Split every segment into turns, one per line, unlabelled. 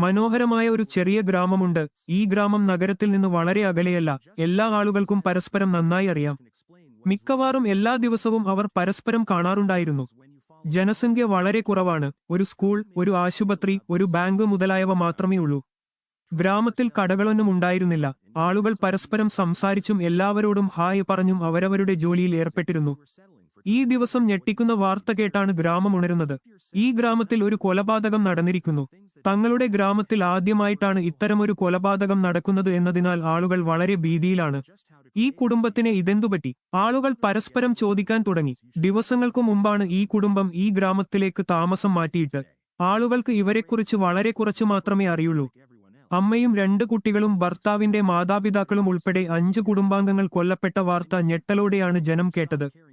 മനോഹരമായ ഒരു ചെറിയ ഗ്രാമമുണ്ട്. ഈ ഗ്രാമം നഗരത്തിൽ നിന്ന് വളരെ അകലെയല്ല. എല്ലാ ആളുകൾക്കും പരസ്പരം നന്നായി അറിയാം. മിക്കവാറും എല്ലാ ദിവസവും അവർ പരസ്പരം കാണാറുണ്ടായിരുന്നു. ജനസംഖ്യ വളരെ കുറവാണ്. ഒരു സ്കൂൾ ഒരു ആശുപത്രി ഒരു ബാങ്ക് മുതലായവ മാത്രമേ ഉള്ളൂ. ഗ്രാമത്തിൽ കടകളൊന്നും ഉണ്ടായിരുന്നില്ല. ആളുകൾ പരസ്പരം സംസാരിച്ചും എല്ലാവരോടും ഹായ് പറഞ്ഞും അവരവരുടെ ജോലിയിൽ ഏർപ്പെട്ടിരുന്നു. ഈ ദിവസം ഞെട്ടിക്കുന്ന വാർത്ത കേട്ടാണ് ഗ്രാമം ഉണരുന്നത്. ഈ ഗ്രാമത്തിൽ ഒരു കൊലപാതകം നടന്നിരിക്കുന്നു. തങ്ങളുടെ ഗ്രാമത്തിൽ ആദ്യമായിട്ടാണ് ഇത്തരമൊരു കൊലപാതകം നടക്കുന്നത് എന്നതിനാൽ ആളുകൾ വളരെ ഭീതിയിലാണ്. ഈ കുടുംബത്തിന് ഇതെന്തുപറ്റി? ആളുകൾ പരസ്പരം ചോദിക്കാൻ തുടങ്ങി. ദിവസങ്ങൾക്കു മുമ്പാണ് ഈ കുടുംബം ഈ ഗ്രാമത്തിലേക്ക് താമസം മാറ്റിയിട്ട്. ആളുകൾക്ക് ഇവരെക്കുറിച്ച് വളരെ കുറച്ചു മാത്രമേ അറിയുള്ളൂ. അമ്മയും രണ്ട് കുട്ടികളും ഭർത്താവിന്റെ മാതാപിതാക്കളും ഉൾപ്പെടെ അഞ്ച് കുടുംബാംഗങ്ങൾ കൊല്ലപ്പെട്ട വാർത്ത ഞെട്ടലോടെയാണ് ജനം കേട്ടത്.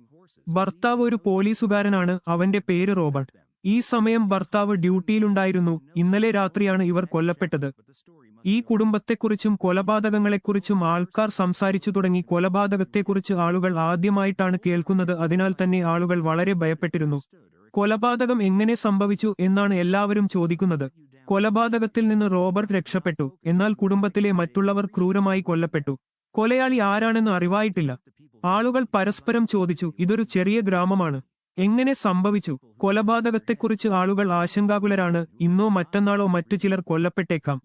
ഭർത്താവ് ഒരു പോലീസുകാരനാണ്. അവന്റെ പേര് റോബർട്ട്. ഈ സമയം ഭർത്താവ് ഡ്യൂട്ടിയിലുണ്ടായിരുന്നു. ഇന്നലെ രാത്രിയാണ് ഇവർ കൊല്ലപ്പെട്ടത്. ഈ കുടുംബത്തെക്കുറിച്ചും കൊലപാതകങ്ങളെക്കുറിച്ചും ആൾക്കാർ സംസാരിച്ചു തുടങ്ങി. കൊലപാതകത്തെക്കുറിച്ച് ആളുകൾ ആദ്യമായിട്ടാണ് കേൾക്കുന്നത്. അതിനാൽ തന്നെ ആളുകൾ വളരെ ഭയപ്പെട്ടിരുന്നു. കൊലപാതകം എങ്ങനെ സംഭവിച്ചു എന്നാണ് എല്ലാവരും ചോദിക്കുന്നത്. കൊലപാതകത്തിൽ നിന്ന് റോബർട്ട് രക്ഷപ്പെട്ടു. എന്നാൽ കുടുംബത്തിലെ മറ്റുള്ളവർ ക്രൂരമായി കൊല്ലപ്പെട്ടു. കൊലയാളി ആരാണെന്ന് അറിവായിട്ടില്ല. ആളുകൾ പരസ്പരം ചോദിച്ചു ഇതൊരു ചെറിയ ഗ്രാമമാണ്. എങ്ങനെ സംഭവിച്ചു? കൊലപാതകത്തെക്കുറിച്ച് ആളുകൾ ആശങ്കാകുലരാണ്. ഇന്നോ മറ്റന്നാളോ മറ്റു ചിലർ കൊല്ലപ്പെട്ടേക്കാം.